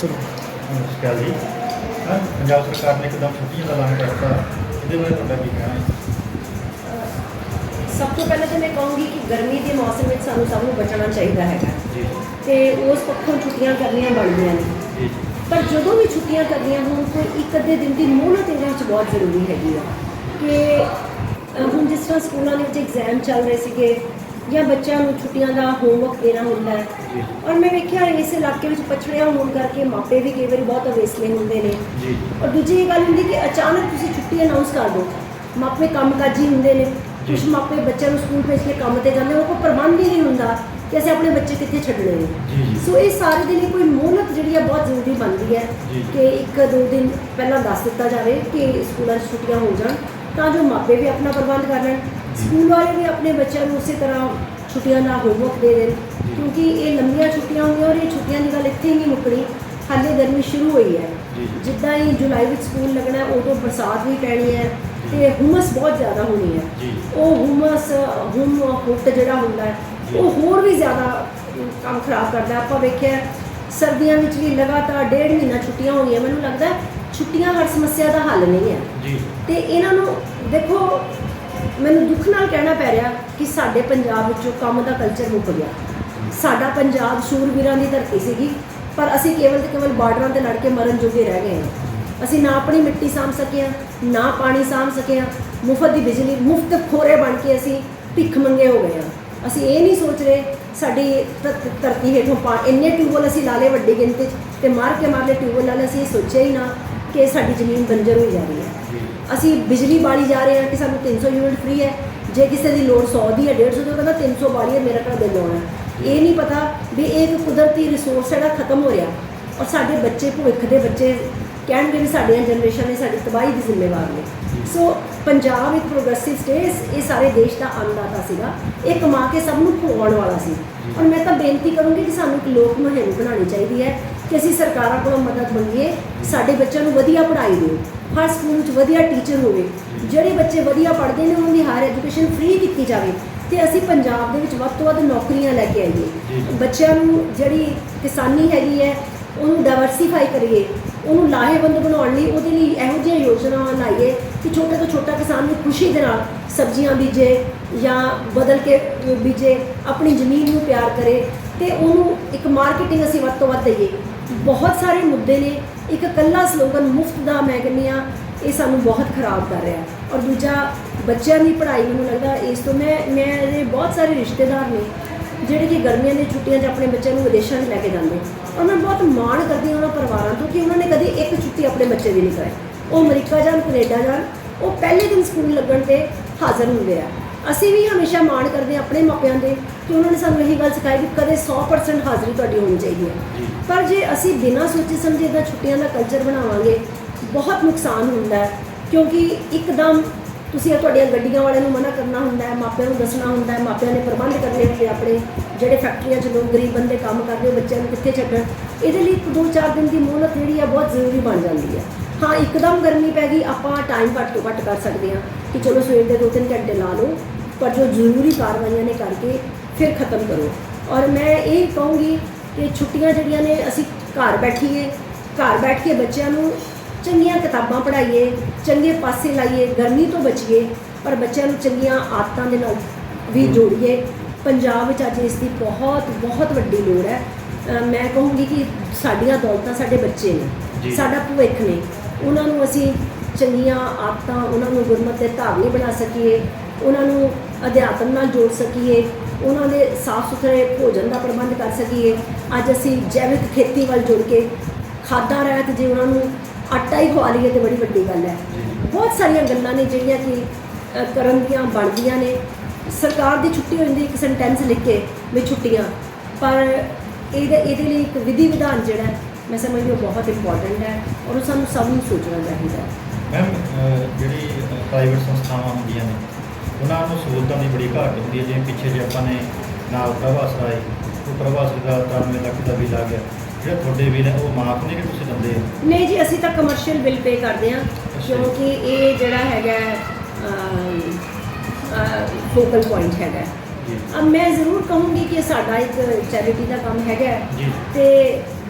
ਚਲੋ। ਨਮਸਕਾਰ ਜੀ। ਹਾਂ? ਪੰਜਾਬ ਸਰਕਾਰ ਨੇ ਇੱਕਦਮ ਛੁੱਟੀਆਂ ਦਾ ਐਲਾਨ ਕਰਤਾ ਇਹਦੇ ਬਾਰੇ ਤੁਹਾਡਾ ਕੀ ਕਹਿਣਾ ਹੈ? ਸਭ ਤੋਂ ਪਹਿਲਾਂ ਤਾਂ ਮੈਂ ਕਹੂੰਗੀ ਕਿ ਗਰਮੀ ਦੇ ਮੌਸਮ ਵਿੱਚ ਸਾਨੂੰ ਸਭ ਨੂੰ ਬਚਣਾ ਚਾਹੀਦਾ ਹੈਗਾ। ਜੀ। ਤੇ ਉਸ ਪੱਖੋਂ ਛੁੱਟੀਆਂ ਕਰਨੀਆਂ ਬਣਦੀਆਂ ਨੇ। ਜੀ। ਪਰ ਜਦੋਂ ਵੀ ਛੁੱਟੀਆਂ ਕਰਨੀਆਂ ਹੋਣ ਕੋਈ ਇੱਕ ਅੱਧੇ ਦਿਨ ਦੀ ਮੋਹਲਤ ਇਹਦੇ ਵਿੱਚ ਬਹੁਤ ਜ਼ਰੂਰੀ ਹੈਗੀ ਆ। ਕਿ ਹੁਣ ਜਿਸ ਤਰ੍ਹਾਂ ਸਕੂਲਾਂ ਦੇ ਵਿੱਚ ਐਗਜ਼ਾਮ ਚੱਲ ਰਹੇ ਸੀਗੇ ਜਾਂ ਬੱਚਿਆਂ ਨੂੰ ਛੁੱਟੀਆਂ ਦਾ ਹੋਮਵਰਕ ਦੇਣਾ ਹੁੰਦਾ ਹੈ। ਔਰ ਮੈਂ ਵੇਖਿਆ ਇਸ ਇਲਾਕੇ ਵਿੱਚ ਪਛੜਿਆ ਹੋਣ ਕਰਕੇ ਮਾਪੇ ਵੀ ਕਈ ਵਾਰੀ ਬਹੁਤ ਅਵੇਸਲੇ ਹੁੰਦੇ ਨੇ। ਜੀ। ਔਰ ਦੂਜੀ ਇਹ ਗੱਲ ਹੁੰਦੀ ਕਿ ਅਚਾਨਕ ਤੁਸੀਂ ਛੁੱਟੀ ਅਨਾਉਂਸ ਕਰ ਦਿਓ। ਮਾਪੇ ਕੰਮਕਾਜੀ ਹੁੰਦੇ ਨੇ। ਕੁਝ। ਮਾਪੇ ਬੱਚਿਆਂ ਨੂੰ ਸਕੂਲ ਭੇਜ ਕੇ ਕੰਮ ਤੇ ਜਾਂਦੇ ਉਹ ਕੋਈ ਪ੍ਰਬੰਧ ਹੀ ਨਹੀਂ ਹੁੰਦਾ ਕਿ ਅਸੀਂ ਆਪਣੇ ਬੱਚੇ ਕਿੱਥੇ ਛੱਡਣੇ ਨੇ। ਸੋ ਇਹ ਸਾਰੇ ਦੇ ਲਈ ਕੋਈ ਮੋਹਲਤ ਜਿਹੜੀ ਆ ਬਹੁਤ ਜ਼ਰੂਰੀ ਬਣਦੀ ਹੈ। ਕਿ ਇੱਕ ਦੋ ਦਿਨ ਪਹਿਲਾਂ ਦੱਸ ਦਿੱਤਾ ਜਾਵੇ ਕਿ ਸਕੂਲਾਂ 'ਚ ਛੁੱਟੀਆਂ ਹੋ ਜਾਣ। ਤਾਂ ਜੋ ਮਾਪੇ ਵੀ ਆਪਣਾ ਪ੍ਰਬੰਧ ਕਰ ਲੈਣ। ਸਕੂਲ ਵਾਲੇ ਵੀ ਆਪਣੇ ਬੱਚਿਆਂ ਨੂੰ ਉਸੇ ਤਰ੍ਹਾਂ ਛੁੱਟੀਆਂ ਦਾ ਹੋਮਵਰਕ ਦੇ ਦੇਣ। ਕਿਉਂਕਿ ਇਹ ਲੰਬੀਆਂ ਛੁੱਟੀਆਂ ਹੋਈਆਂ ਔਰ ਇਹ ਛੁੱਟੀਆਂ ਦੀ ਗੱਲ ਇੱਥੇ ਹੀ ਨਹੀਂ ਮੁੱਕਣੀ। ਹਾਲੇ ਗਰਮੀ ਸ਼ੁਰੂ ਹੋਈ ਹੈ। ਜਿੱਦਾਂ ਹੀ ਜੁਲਾਈ ਵਿੱਚ ਸਕੂਲ ਲੱਗਣਾ ਹੈ, ਉਦੋਂ ਬਰਸਾਤ ਵੀ ਪੈਣੀ ਹੈ ਤੇ ਹੁਮਸ ਬਹੁਤ ਜ਼ਿਆਦਾ ਹੋਣੀ ਹੈ। ਉਹ ਹੁਮਸ ਹੁਮ ਹੁੱਟ ਜਿਹੜਾ ਹੁੰਦਾ ਹੈ। ਉਹ ਹੋਰ ਵੀ ਜ਼ਿਆਦਾ ਕੰਮ ਖਰਾਬ ਕਰਦਾ। ਆਪਾਂ ਵੇਖਿਆ ਸਰਦੀਆਂ ਵਿੱਚ ਵੀ ਲਗਾਤਾਰ ਡੇਢ ਮਹੀਨਾ ਛੁੱਟੀਆਂ ਹੋਣੀਆਂ। ਮੈਨੂੰ ਲੱਗਦਾ ਛੁੱਟੀਆਂ ਹਰ ਸਮੱਸਿਆ ਦਾ ਹੱਲ ਨਹੀਂ ਹੈ। ਤੇ ਇਹਨਾਂ ਨੂੰ ਦੇਖੋ, ਮੈਨੂੰ ਦੁੱਖ ਨਾਲ ਕਹਿਣਾ ਪੈ ਰਿਹਾ ਕਿ ਸਾਡੇ ਪੰਜਾਬ ਵਿੱਚੋਂ ਕੰਮ ਦਾ ਕਲਚਰ ਮੁੱਕ ਗਿਆ। ਸਾਡਾ ਪੰਜਾਬ ਸ਼ੂਰਵੀਰਾਂ ਦੀ ਧਰਤੀ ਸੀਗੀ, ਪਰ ਅਸੀਂ ਕੇਵਲ ਤੇ ਕੇਵਲ ਬਾਰਡਰਾਂ ਤੇ ਲੜ ਕੇ ਮਰਨ ਜੋਗੇ ਰਹਿ ਗਏ ਹਾਂ। ਅਸੀਂ ਨਾ ਆਪਣੀ ਮਿੱਟੀ ਸਾਂਭ ਸਕੇ ਹਾਂ ਨਾ ਪਾਣੀ ਸਾਂਭ ਸਕੇ ਹਾਂ ਮੁਫਤ ਦੀ ਬਿਜਲੀ, ਮੁਫਤ ਖੋਰੇ ਬਣ ਕੇ ਅਸੀਂ ਭਿੱਖ ਮੰਗੇ ਹੋ ਗਏ ਹਾਂ। ਅਸੀਂ ਇਹ ਨਹੀਂ ਸੋਚ ਰਹੇ, ਸਾਡੀ ਧਰ- ਧਰਤੀ ਹੇਠੋਂ ਪਾ, ਇੰਨੇ ਟਿਊਬਵੈੱਲ ਅਸੀਂ ਲਾ ਲਏ ਵੱਡੀ ਗਿਣਤੀ 'ਚ ਤੇ ਮਾਰ ਕੇ ਮਾਰ ਲਏ ਟਿਊਬਵੈੱਲ ਵਾਲੇ, ਅਸੀਂ ਇਹ ਸੋਚਿਆ ਹੀ ਨਾ ਕਿ ਸਾਡੀ ਜ਼ਮੀਨ ਬੰਜਰ ਹੋਈ ਜਾ ਰਹੀ ਹੈ। ਅਸੀਂ ਬਿਜਲੀ ਬਾਲੀ ਜਾ ਰਹੇ ਹਾਂ ਕਿ ਸਾਨੂੰ 300 ਯੂਨਿਟ ਫ੍ਰੀ ਹੈ। ਜੇ ਕਿਸੇ ਦੀ ਲੋੜ 100 ਦੀ ਹੈ 150 ਦੀ ਉਹ ਕਹਿੰਦਾ 300 ਬਾਲੀ ਹੈ ਮੇਰਾ ਕਿਹੜਾ ਬਿੱਲ ਆਉਣਾ ਹੈ। ਇਹ ਨਹੀਂ ਪਤਾ ਵੀ ਇਹ ਇੱਕ ਕੁਦਰਤੀ ਰਿਸੋਰਸ ਜਿਹੜਾ ਖਤਮ ਹੋ ਰਿਹਾ ਔਰ ਸਾਡੇ ਬੱਚੇ ਭਵਿੱਖ ਦੇ ਬੱਚੇ ਕਹਿਣਗੇ ਵੀ ਸਾਡੀਆਂ ਜਨਰੇਸ਼ਨ ਨੇ ਸਾਡੀ ਤਬਾਹੀ ਦੀ ਜ਼ਿੰਮੇਵਾਰ ਨੇ ਸੋ ਪੰਜਾਬ ਇੱਕ ਪ੍ਰੋਗਰੈਸਿਵ ਸਟੇਟ ਇਹ ਸਾਰੇ ਦੇਸ਼ ਦਾ ਅੰਨਦਾਤਾ ਸੀਗਾ। ਇਹ ਕਮਾ ਕੇ ਸਭ ਨੂੰ ਖਵਾਉਣ ਵਾਲਾ ਸੀ। ਔਰ ਮੈਂ ਤਾਂ ਬੇਨਤੀ ਕਰੂੰਗੀ ਕਿ ਸਾਨੂੰ ਇੱਕ ਲੋਕ ਮੁਹਿੰਮ ਬਣਾਉਣੀ ਚਾਹੀਦੀ ਹੈ ਕਿ ਅਸੀਂ ਸਰਕਾਰਾਂ ਕੋਲੋਂ ਮਦਦ ਮੰਗੀਏ ਸਾਡੇ ਬੱਚਿਆਂ ਨੂੰ ਵਧੀਆ ਪੜ੍ਹਾਈ ਦਿਓ ਹਰ ਸਕੂਲ ਵਿੱਚ ਵਧੀਆ ਟੀਚਰ ਹੋਵੇ। ਜਿਹੜੇ ਬੱਚੇ ਵਧੀਆ ਪੜ੍ਹਦੇ ਨੇ ਉਹਨਾਂ ਦੀ ਹਾਇਰ ਐਜੂਕੇਸ਼ਨ ਫ੍ਰੀ ਕੀਤੀ ਜਾਵੇ ਤੇ ਅਸੀਂ ਪੰਜਾਬ ਦੇ ਵਿੱਚ ਵੱਧ ਤੋਂ ਵੱਧ ਨੌਕਰੀਆਂ ਲੈ ਕੇ ਆਈਏ। ਬੱਚਿਆਂ ਨੂੰ ਜਿਹੜੀ ਕਿਸਾਨੀ ਹੈਗੀ ਹੈ ਉਹਨੂੰ ਡਾਈਵਰਸੀਫਾਈ ਕਰੀਏ ਉਹਨੂੰ ਲਾਹੇਵੰਦ ਬਣਾਉਣ ਲਈ ਉਹਦੇ ਲਈ ਇਹੋ ਜਿਹੀਆਂ ਯੋਜਨਾਵਾਂ ਲਾਈਏ ਕਿ ਛੋਟੇ ਤੋਂ ਛੋਟਾ ਕਿਸਾਨ ਨੂੰ ਖੁਸ਼ੀ ਦੇ ਨਾਲ ਸਬਜ਼ੀਆਂ ਬੀਜੇ ਜਾਂ ਬਦਲ ਕੇ ਬੀਜੇ, ਆਪਣੀ ਜ਼ਮੀਨ ਨੂੰ ਪਿਆਰ ਕਰੇ ਤੇ ਉਹਨੂੰ ਇੱਕ ਮਾਰਕੀਟਿੰਗ ਅਸੀਂ ਵੱਧ ਤੋਂ ਵੱਧ ਦਈਏ। ਬਹੁਤ ਸਾਰੇ ਮੁੱਦੇ ਨੇ। ਇੱਕ ਇਕੱਲਾ ਸਲੋਗਨ ਮੁਫਤ ਦਾ ਮੈਂ ਕਹਿੰਦੀ ਹਾਂ, ਇਹ ਸਾਨੂੰ ਬਹੁਤ ਖਰਾਬ ਕਰ ਰਿਹਾ। ਔਰ ਦੂਜਾ, ਬੱਚਿਆਂ ਦੀ ਪੜ੍ਹਾਈ ਮੈਨੂੰ ਲੱਗਦਾ ਇਸ ਤੋਂ ਮੈਂ ਮੇਰੇ ਬਹੁਤ ਸਾਰੇ ਰਿਸ਼ਤੇਦਾਰ ਨੇ, ਜਿਹੜੇ ਕਿ ਗਰਮੀਆਂ ਦੀਆਂ ਛੁੱਟੀਆਂ 'ਚ ਆਪਣੇ ਬੱਚਿਆਂ ਨੂੰ ਵਿਦੇਸ਼ਾਂ 'ਚ ਲੈ ਕੇ ਜਾਂਦੇ। ਔਰ ਮੈਂ ਬਹੁਤ ਮਾਣ ਕਰਦੀ ਹਾਂ ਉਹਨਾਂ ਪਰਿਵਾਰਾਂ ਤੋਂ ਕਿ ਉਹਨਾਂ ਨੇ ਕਦੇ ਇੱਕ ਛੁੱਟੀ ਆਪਣੇ ਬੱਚੇ ਦੀ ਨਹੀਂ ਕਰਾਈ। ਉਹ ਅਮਰੀਕਾ ਜਾਣ, ਕੈਨੇਡਾ ਜਾਣ ਉਹ ਪਹਿਲੇ ਦਿਨ ਸਕੂਲ ਲੱਗਣ ਤੇ ਹਾਜ਼ਰ ਹੁੰਦੇ ਆ। ਅਸੀਂ ਵੀ ਹਮੇਸ਼ਾ ਮਾਣ ਕਰਦੇ ਹਾਂ ਆਪਣੇ ਮਾਪਿਆਂ ਦੇ ਕਿ ਉਹਨਾਂ ਨੇ ਸਾਨੂੰ ਇਹੀ ਗੱਲ ਸਿਖਾਈ ਕਿ ਕਦੇ 100% ਹਾਜ਼ਰੀ ਤੁਹਾਡੀ ਹੋਣੀ ਚਾਹੀਦੀ ਹੈ। ਪਰ ਜੇ ਅਸੀਂ ਬਿਨਾਂ ਸੋਚੇ ਸਮਝੇ ਦਾ ਛੁੱਟੀਆਂ ਦਾ ਕਲਚਰ ਬਣਾਵਾਂਗੇ ਬਹੁਤ ਨੁਕਸਾਨ ਹੁੰਦਾ ਹੈ। ਕਿਉਂਕਿ ਇੱਕਦਮ ਤੁਸੀਂ ਤੁਹਾਡੀਆਂ ਗੱਡੀਆਂ ਵਾਲਿਆਂ ਨੂੰ ਮਨਾ ਕਰਨਾ ਹੁੰਦਾ ਹੈ ਮਾਪਿਆਂ ਨੂੰ ਦੱਸਣਾ ਹੁੰਦਾ ਹੈ ਮਾਪਿਆਂ ਨੇ ਪ੍ਰਬੰਧ ਕਰਨੇ ਹੁੰਦੇ ਆਪਣੇ ਜਿਹੜੇ ਫੈਕਟਰੀਆਂ 'ਚ ਲੋਕ ਗਰੀਬ ਬੰਦੇ ਕੰਮ ਕਰਦੇ ਬੱਚਿਆਂ ਨੂੰ ਕਿੱਥੇ ਛੱਡਣ। ਇਹਦੇ ਲਈ ਇੱਕ ਦੋ ਚਾਰ ਦਿਨ ਦੀ ਮੋਹਲਤ ਜਿਹੜੀ ਆ ਬਹੁਤ ਜ਼ਰੂਰੀ ਬਣ ਜਾਂਦੀ ਹੈ। ਹਾਂ ਇੱਕਦਮ ਗਰਮੀ ਪੈ ਗਈ ਆਪਾਂ ਟਾਈਮ ਘੱਟ ਤੋਂ ਘੱਟ ਕਰ ਸਕਦੇ ਹਾਂ ਕਿ ਚਲੋ ਸਵੇਰ ਦੇ ਦੋ ਤਿੰਨ ਘੰਟੇ ਲਾ ਲਓ ਪਰ ਜੋ ਜ਼ਰੂਰੀ ਕਾਰਵਾਈਆਂ ਨੇ ਕਰਕੇ ਫਿਰ ਖਤਮ ਕਰੋ। ਔਰ ਮੈਂ ਇਹ ਕਹੂੰਗੀ ਕਿ ਛੁੱਟੀਆਂ ਜਿਹੜੀਆਂ ਨੇ ਅਸੀਂ ਘਰ ਬੈਠੀਏ ਘਰ ਬੈਠ ਕੇ ਬੱਚਿਆਂ ਨੂੰ ਚੰਗੀਆਂ ਕਿਤਾਬਾਂ ਪੜ੍ਹਾਈਏ ਚੰਗੇ ਪਾਸੇ ਲਾਈਏ ਗਰਮੀ ਤੋਂ ਬਚੀਏ ਪਰ ਬੱਚਿਆਂ ਨੂੰ ਚੰਗੀਆਂ ਆਦਤਾਂ ਦੇ ਨਾਲ ਵੀ ਜੋੜੀਏ। ਪੰਜਾਬ ਵਿੱਚ ਅੱਜ ਇਸ ਦੀ ਬਹੁਤ ਬਹੁਤ ਵੱਡੀ ਲੋੜ ਹੈ। ਮੈਂ ਕਹੂੰਗੀ ਕਿ ਸਾਡੀਆਂ ਦੌਲਤਾਂ ਸਾਡੇ ਬੱਚੇ ਨੇ। ਸਾਡਾ ਭਵਿੱਖ ਨੇ। ਉਹਨਾਂ ਨੂੰ ਅਸੀਂ ਚੰਗੀਆਂ ਆਦਤਾਂ ਉਹਨਾਂ ਨੂੰ ਗੁਰਮਤਿ ਦੇ ਧਾਰਨੀ ਬਣਾ ਸਕੀਏ ਉਹਨਾਂ ਨੂੰ ਅਧਿਆਤਮ ਨਾਲ ਜੋੜ ਸਕੀਏ ਉਹਨਾਂ ਦੇ ਸਾਫ਼ ਸੁਥਰੇ ਭੋਜਨ ਦਾ ਪ੍ਰਬੰਧ ਕਰ ਸਕੀਏ। ਅੱਜ ਅਸੀਂ ਜੈਵਿਕ ਖੇਤੀ ਵੱਲ ਜੁੜ ਕੇ ਖਾਦਾਂ ਰਹਿਤ ਜੇ ਉਹਨਾਂ ਨੂੰ ਆਟਾ ਹੀ ਖਵਾ ਲਈਏ ਤੇ ਬੜੀ ਵੱਡੀ ਗੱਲ ਹੈ। ਬਹੁਤ ਸਾਰੀਆਂ ਗੱਲਾਂ ਨੇ ਜਿਹੜੀਆਂ ਕਿ ਕਰਨ ਦੀਆਂ ਬਣਦੀਆਂ ਨੇ। ਸਰਕਾਰ ਦੀ ਛੁੱਟੀ ਹੋ ਜਾਂਦੀ ਇੱਕ ਸੈਂਟੈਂਸ ਲਿਖ ਕੇ ਵੀ ਛੁੱਟੀਆਂ ਪਰ ਇਹਦੇ ਇਹਦੇ ਲਈ ਇੱਕ ਵਿਧੀ ਵਿਧਾਨ ਜਿਹੜਾ ਮੈਂ ਸਮਝਦੀ ਹਾਂ ਬਹੁਤ ਇੰਪੋਰਟੈਂਟ ਹੈ ਔਰ ਉਹ ਸਾਨੂੰ ਸਭ ਨੂੰ ਸੋਚਣਾ ਚਾਹੀਦਾ ਹੈ। ਮੈਮ ਜਿਹੜੀ ਪ੍ਰਾਈਵੇਟ ਸੰਸਥਾਵਾਂ ਹੁੰਦੀਆਂ ਨੇ ਉਹਨਾਂ ਨੂੰ ਸਹੂਲਤਾਂ ਦੀ ਬੜੀ ਘਾਟ ਹੁੰਦੀ ਹੈ। ਜਿਵੇਂ ਪਿੱਛੇ ਜੇ ਆਪਾਂ ਨੇ ਨਾਲ ਪ੍ਰਭਾਸ ਰਾਏ ਉਹ ਪ੍ਰਭਾਸ ਦਾ 93 ਲੱਖ ਦਾ ਬਿੱਲ ਆ ਗਿਆ। ਜਿਹੜਾ ਤੁਹਾਡੇ ਬਿੱਲ ਹੈ ਉਹ ਮਾਫ ਨਹੀਂ ਕਿ ਤੁਸੀਂ ਦਿੰਦੇ ਹੋ? ਨਹੀਂ ਜੀ ਅਸੀਂ ਤਾਂ ਕਮਰਸ਼ੀਅਲ ਬਿੱਲ ਪੇ ਕਰਦੇ ਹਾਂ। ਕਿਉਂਕਿ ਇਹ ਜਿਹੜਾ ਹੈਗਾ ਫੋਕਲ ਪੁਆਇੰਟ ਹੈਗਾ ਜੀ। ਅਬ ਮੈਂ ਜ਼ਰੂਰ ਕਹੂੰਗੀ ਕਿ ਸਾਡਾ ਇੱਕ ਚੈਰਿਟੀ ਦਾ ਕੰਮ ਹੈਗਾ ਤੇ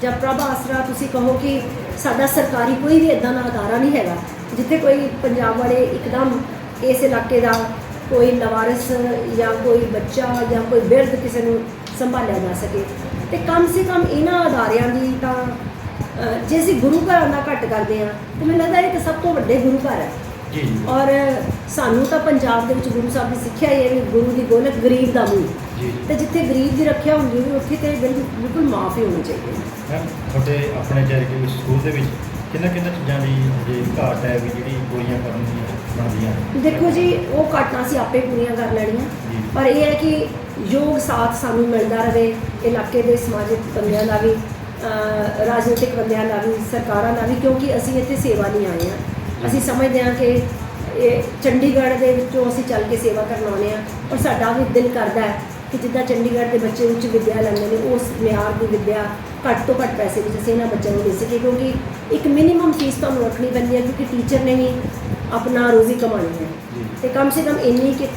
ਜਾਂ ਪ੍ਰਭ ਆਸਰਾ ਤੁਸੀਂ ਕਹੋ ਕਿ ਸਾਡਾ ਸਰਕਾਰੀ ਕੋਈ ਵੀ ਇਦਾਂ ਦਾ ਅਦਾਰਾ ਨਹੀਂ ਹੈਗਾ, ਜਿੱਥੇ ਕੋਈ ਪੰਜਾਬ ਵਾਲੇ ਇੱਕਦਮ ਇਸ ਇਲਾਕੇ ਦਾ ਕੋਈ ਲਵਾਰਸ ਜਾਂ ਕੋਈ ਬੱਚਾ ਜਾਂ ਕੋਈ ਬਿਰਧ ਕਿਸੇ ਨੂੰ ਸੰਭਾਲਿਆ ਜਾ ਸਕੇ। ਤੇ ਕਮ ਸੇ ਕਮ ਇਹਨਾਂ ਅਦਾਰਿਆਂ ਦੀ ਤਾਂ ਜੇ ਅਸੀਂ ਗੁਰੂ ਘਰਾਂ ਦਾ ਘੱਟ ਕਰਦੇ ਹਾਂ, ਤੇ ਮੈਨੂੰ ਲੱਗਦਾ ਇਹ ਤਾਂ ਸਭ ਤੋਂ ਵੱਡੇ ਗੁਰੂ ਘਰ ਹੈ। ਔਰ ਸਾਨੂੰ ਤਾਂ ਪੰਜਾਬ ਦੇ ਵਿੱਚ ਗੁਰੂ ਸਾਹਿਬ ਦੀ ਸਿੱਖਿਆ ਇਹ ਹੈ ਵੀ ਗੁਰੂ ਦੀ ਗੋਲਕ ਗਰੀਬ ਦਾ ਮੂੰਹ। ਤੇ ਜਿੱਥੇ ਗਰੀਬ ਦੀ ਰੱਖਿਆ ਹੁੰਦੀ ਹੋਵੇ ਉੱਥੇ ਤੇ ਬਿਲਕੁਲ ਮਾਫੀ ਹੋਣੀ ਚਾਹੀਦੀ। ਹੈ ਤੁਹਾਡੇ ਆਪਣੇ ਚੈਰੀਟੇਬਲ ਸਕੂਲ ਦੇ ਵਿੱਚ ਕਿੰਨਾ ਕਿੰਨਾ ਚੀਜ਼ਾਂ ਦੀ ਜੇ ਘਾਟ ਹੈ ਵੀ ਜਿਹੜੀ ਪੂਰੀਆਂ ਕਰਨ ਦੀਆਂ ਬਣਦੀਆਂ? ਦੇਖੋ ਜੀ ਉਹ ਘਟਨਾ ਅਸੀਂ ਆਪੇ ਪੂਰੀਆਂ ਕਰ ਲੈਣੀਆਂ। ਪਰ ਇਹ ਹੈ ਕਿ ਯੋਗ ਸਾਥ ਸਾਨੂੰ ਮਿਲਦਾ ਰਹੇ ਇਲਾਕੇ ਦੇ ਸਮਾਜਿਕ ਬੰਦਿਆਂ ਦਾ ਵੀ ਰਾਜਨੀਤਿਕ ਬੰਦਿਆਂ ਦਾ ਵੀ ਸਰਕਾਰਾਂ ਦਾ ਵੀ ਕਿਉਂਕਿ ਅਸੀਂ ਇੱਥੇ ਸੇਵਾ ਨਹੀਂ ਆਏ ਹਾਂ। ਅਸੀਂ ਸਮਝਦੇ ਹਾਂ ਕਿ ਇਹ ਚੰਡੀਗੜ੍ਹ ਦੇ ਵਿੱਚੋਂ ਅਸੀਂ ਚੱਲ ਕੇ ਸੇਵਾ ਕਰਨ ਆਉਂਦੇ ਹਾਂ ਪਰ ਸਾਡਾ ਵੀ ਦਿਲ ਕਰਦਾ ਹੈ ਕਿ ਜਿੱਦਾਂ ਚੰਡੀਗੜ੍ਹ ਦੇ ਬੱਚੇ ਉੱਚ ਵਿੱਦਿਆ ਲੈਂਦੇ ਨੇ ਉਸ ਮਿਆਰ ਦੀ ਵਿੱਦਿਆ ਘੱਟ ਤੋਂ ਘੱਟ ਪੈਸੇ ਵਿੱਚ ਅਸੀਂ ਇਹਨਾਂ ਬੱਚਿਆਂ ਨੂੰ ਦੇ ਸਕੀਏ ਕਿਉਂਕਿ ਇੱਕ ਮਿਨੀਮਮ ਫੀਸ ਤੁਹਾਨੂੰ ਰੱਖਣੀ ਪੈਂਦੀ ਹੈ ਕਿਉਂਕਿ ਟੀਚਰ ਨੇ ਵੀ ਆਪਣਾ ਰੋਜ਼ੀ ਕਮਾਉਣੀ ਹੈ। ਤੇ ਕਮ ਸੇ ਕਮ ਇੰਨੀ ਕਿ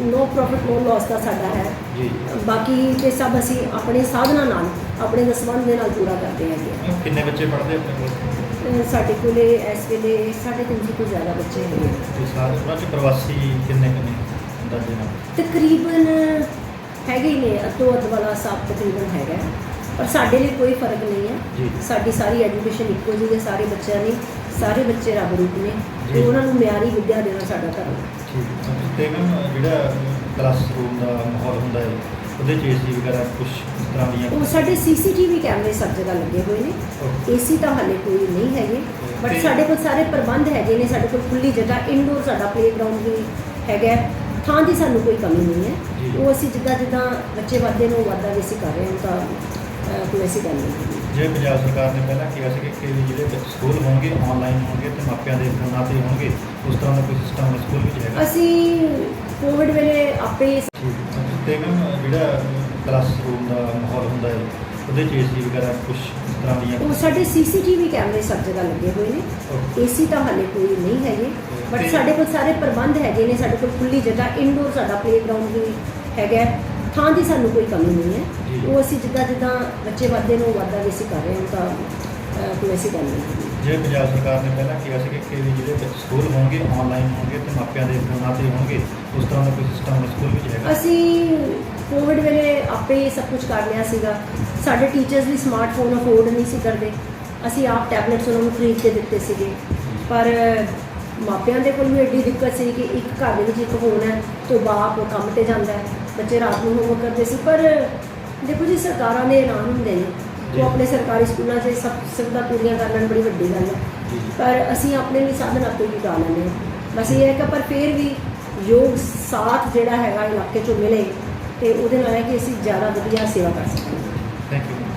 ਨੋ ਪ੍ਰੋਫਿਟ ਨੋ ਲਾਸ ਦਾ ਸਾਡਾ ਹੈ। ਜੀ। ਬਾਕੀ ਤੇ ਸਭ ਅਸੀਂ ਆਪਣੇ ਸਾਧਨਾਂ ਨਾਲ ਆਪਣੇ ਦਸਵੰਧ ਦੇ ਨਾਲ ਪੂਰਾ ਕਰਦੇ ਹੈਗੇ ਹਾਂ। ਕਿੰਨੇ ਬੱਚੇ ਪੜ੍ਹਦੇ ਆਪਣੇ ਕੋਲ? ਸਾਡੇ ਕੋਲੇ ਇਸ ਵੇਲੇ ਸਾਢੇ ਤਿੰਨ ਸੌ ਤੋਂ ਜ਼ਿਆਦਾ ਬੱਚੇ ਹੈਗੇ। ਤੇ ਸਾਰੇ ਉਹਨਾਂ ਚ ਪ੍ਰਵਾਸੀ ਕਿੰਨੇ ਕਿੰਨੇ ਅੰਦਾਜ਼ੇ ਨਾਲ ਤਕਰੀਬਨ ਹੈਗੇ ਹੀ ਨੇ ਅੱਧੋ ਅੱਧ ਵਾਲਾ ਹਿਸਾਬ ਤਕਰੀਬਨ ਹੈਗਾ ਹੈ। ਪਰ ਸਾਡੇ ਲਈ ਕੋਈ ਫ਼ਰਕ ਨਹੀਂ ਹੈ ਸਾਡੀ ਸਾਰੀ ਐਜੂਕੇਸ਼ਨ ਇੱਕੋ ਜਿਹੀ ਹੈ ਸਾਰੇ ਬੱਚਿਆਂ ਲਈ ਸਾਰੇ ਬੱਚੇ ਰੱਬ ਰੂਪ ਨੇ ਤੇ ਜੀ। ਉਹਨਾਂ ਨੂੰ ਮਿਆਰੀ ਵਿੱਦਿਆ ਦੇਣਾ ਸਾਡਾ ਧਰਮ ਹੈ ਠੀਕ ਹੈ ਤੇ ਮੈਮ ਜਿਹੜਾ ਕਲਾਸਰੂਮ ਦਾ ਮਾਹੌਲ ਹੁੰਦਾ ਹੈ ਉਹਦੇ ਚ ਏਸੀ ਵਗੈਰਾ ਕੁਝ ਇਸ ਤਰ੍ਹਾਂ ਦੀਆਂ ਉਹ ਸਾਡੇ ਸੀਸੀਟੀਵੀ ਕੈਮਰੇ ਸਭ ਜਗ੍ਹਾ ਲੱਗੇ ਹੋਏ ਨੇ। ਏਸੀ ਤਾਂ ਹਾਲੇ ਕੋਈ ਨਹੀਂ ਹੈਗੇ ਬਟ ਸਾਡੇ ਕੋਲ ਸਾਰੇ ਪ੍ਰਬੰਧ ਹੈਗੇ ਨੇ ਸਾਡੇ ਕੋਲ ਖੁੱਲੀ ਜਗ੍ਹਾ ਇਨਡੋਰ ਸਾਡਾ ਪਲੇਗਰਾਉਂਡ ਵੀ ਹੈਗਾ। ਥਾਂ ਦੀ ਸਾਨੂੰ ਕੋਈ ਕਮੀ ਨਹੀਂ ਹੈ। ਉਹ ਅਸੀਂ ਜਿੱਦਾਂ ਜਿੱਦਾਂ ਬੱਚੇ ਵੱਧਦੇ ਨੂੰ ਵਾਧਾ ਵੀ ਅਸੀਂ ਕਰ ਰਹੇ ਹਾਂ ਤਾਂ ਕੋਈ ਐਸੀ ਗੱਲ ਨਹੀਂ। ਜੇ ਪੰਜਾਬ ਸਰਕਾਰ ਨੇ ਪਹਿਲਾਂ ਕਿਹਾ ਸੀ ਕਿ ਵੀ ਜਿਹੜੇ ਬੱਚੇ ਸਕੂਲ ਹੋਣਗੇ ਆਨਲਾਈਨ ਹੋਣਗੇ ਤੇ ਮਾਪਿਆਂ ਦੇ ਫੋਨਾਂ ਤੇ ਹੋਣਗੇ ਉਸ ਤਰ੍ਹਾਂ ਦਾ ਕੋਈ ਸਿਸਟਮ ਸਕੂਲ ਵਿੱਚ ਹੈਗਾ ਅਸੀਂ ਕੋਵਿਡ ਵੇਲੇ ਆਪੇ ਤੇ ਮੈਮ ਜਿਹੜਾ ਕਲਾਸਰੂਮ ਦਾ ਮਾਹੌਲ ਹੁੰਦਾ ਹੈ ਉਹਦੇ ਚ ਏਸੀ ਵਗੈਰਾ ਕੁਝ ਇਸ ਤਰ੍ਹਾਂ ਦੀਆਂ ਉਹ ਸਾਡੇ ਸੀਸੀਟੀਵੀ ਕੈਮਰੇ ਸਭ ਜਗ੍ਹਾ ਲੱਗੇ ਹੋਏ ਨੇ। ਏਸੀ ਤਾਂ ਹਾਲੇ ਕੋਈ ਨਹੀਂ ਹੈਗੇ ਬਟ ਸਾਡੇ ਕੋਲ ਸਾਰੇ ਪ੍ਰਬੰਧ ਹੈਗੇ ਨੇ ਸਾਡੇ ਕੋਲ ਖੁੱਲੀ ਜਗ੍ਹਾ ਇਨਡੋਰ ਸਾਡਾ ਪਲੇਗਰਾਉਂਡ ਵੀ ਹੈਗਾ। ਥਾਂ ਦੀ ਸਾਨੂੰ ਕੋਈ ਕਮੀ ਨਹੀਂ ਹੈ। ਉਹ ਅਸੀਂ ਜਿੱਦਾਂ ਜਿੱਦਾਂ ਬੱਚੇ ਵੱਧਦੇ ਨੂੰ ਵਾਧਾ ਵੀ ਅਸੀਂ ਕਰ ਰਹੇ ਹਾਂ ਤਾਂ ਕੋਈ ਐਸੀ ਗੱਲ ਨਹੀਂ ਹੈਗੀ। ਪੰਜਾਬ ਸਰਕਾਰ ਨੇ ਪਹਿਲਾਂ ਕਿਹਾ ਸੀ ਕਿ ਵੀ ਜਿਹੜੇ ਬੱਚੇ ਸਕੂਲ ਹੋਣਗੇ ਆਨਲਾਈਨ ਹੋਣਗੇ ਤੇ ਮਾਪਿਆਂ ਦੇ ਫੋਨਾਂ ਤੇ ਹੋਣਗੇ, ਉਸ ਤਰ੍ਹਾਂ ਦਾ ਕੋਈ ਸਿਸਟਮ ਸਕੂਲ ਵਿੱਚ ਹੈਗਾ? ਅਸੀਂ ਕੋਵਿਡ ਵੇਲੇ ਆਪੇ ਸਭ ਕੁਝ ਕਰ ਲਿਆ ਸੀਗਾ। ਸਾਡੇ ਟੀਚਰਸ ਵੀ ਸਮਾਰਟਫੋਨ ਅਫੋਰਡ ਨਹੀਂ ਸੀ ਕਰਦੇ। ਅਸੀਂ ਆਪ ਟੈਬਲੇਟਸ ਉਹਨਾਂ ਨੂੰ ਖਰੀਦ ਕੇ ਦਿੱਤੇ ਸੀਗੇ। ਪਰ ਮਾਪਿਆਂ ਦੇ ਕੋਲ ਵੀ ਐਡੀ ਦਿੱਕਤ ਸੀ ਕਿ ਇੱਕ ਘਰ ਦੇ ਵਿੱਚ ਇੱਕ ਫੋਨ ਹੈ ਤੇ ਬਾਪ ਕੰਮ ਤੇ ਜਾਂਦਾ ਹੈ। ਬੱਚੇ ਰਾਤ ਨੂੰ ਹੋਮਵਰਕ ਕਰਦੇ ਸੀ। ਪਰ ਦੇਖੋ ਜੀ, ਸਰਕਾਰਾਂ ਦੇ ਐਲਾਨ ਹੁੰਦੇ ਨੇ। ਜੀ। ਉਹ ਆਪਣੇ ਸਰਕਾਰੀ ਸਕੂਲਾਂ 'ਚ ਸਭ ਸੁਵਿਧਾ ਪੂਰੀਆਂ ਕਰ ਲੈਣ ਬੜੀ ਵੱਡੀ ਗੱਲ ਹੈ। ਪਰ ਅਸੀਂ ਆਪਣੇ ਲਈ ਸਾਧਨ ਆਪੇ ਹੀ ਡਾ ਲੈਂਦੇ ਹਾਂ। ਬਸ ਇਹ ਹੈ ਕਿ ਪਰ ਫਿਰ ਵੀ ਯੋਗ ਸਾਥ ਜਿਹੜਾ ਹੈਗਾ ਇਲਾਕੇ 'ਚੋਂ ਮਿਲੇ ਤੇ ਉਹਦੇ ਨਾਲ ਹੈ ਕਿ ਅਸੀਂ ਜ਼ਿਆਦਾ ਵਧੀਆ ਸੇਵਾ ਕਰ ਸਕਾਂਗੇ ਥੈਂਕ ਯੂ